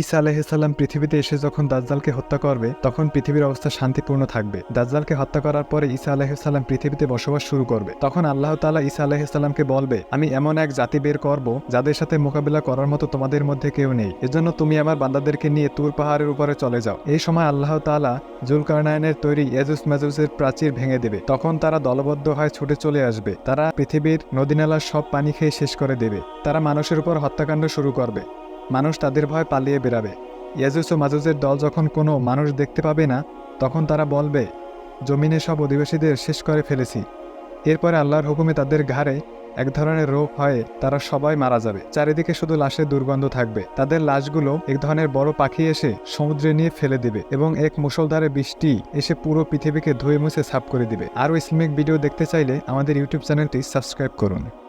ঈসা আলাইসাল্লাম পৃথিবীতে এসে যখন দাজ্জালকে হত্যা করবে, তখন পৃথিবীর অবস্থা শান্তিপূর্ণ থাকবে। দাজ্জালকে হত্যা করার পরে ঈসা আলাইসাল্লাম পৃথিবীতে বসবাস শুরু করবে। তখন আল্লাহ তালা ঈসা আলাইসাল্লামকে বলবে, আমি এমন এক জাতি বের করব, যাদের সাথে মোকাবিলা করার মতো তোমাদের মধ্যে কেউ নেই। এজন্য তুমি আমার বান্দাদেরকে নিয়ে তুর পাহাড়ের উপরে চলে যাও। এই সময় আল্লাহ তাআলা জুলকারনায়নের তৈরি এজুস মেজুসের প্রাচীর ভেঙে দেবে। তখন তারা দলবদ্ধ হয়ে ছুটে চলে আসবে। তারা পৃথিবীর নদীনালার সব পানি খেয়ে শেষ করে দেবে। তারা মানুষের উপর হত্যাকাণ্ড শুরু করবে। মানুষ তাদের ভয় পালিয়ে বেরাবে ইয়াজুস ও মাজুজের দল যখন কোনো মানুষ দেখতে পাবে না, তখন তারা বলবে, জমিনে সব অধিবাসীদের শেষ করে ফেলেছি। এরপরে আল্লাহর হুকুমে তাদের ঘাড়ে এক ধরনের রোগ হয়ে তারা সবাই মারা যাবে। চারিদিকে শুধু লাশের দুর্গন্ধ থাকবে। তাদের লাশগুলো এক ধরনের বড় পাখি এসে সমুদ্রে নিয়ে ফেলে দিবে এবং এক মুষলধারে বৃষ্টি এসে পুরো পৃথিবীকে ধুয়ে মুছে সাফ করে দিবে। আরও ইসলামিক ভিডিও দেখতে চাইলে আমাদের ইউটিউব চ্যানেলটি সাবস্ক্রাইব করুন।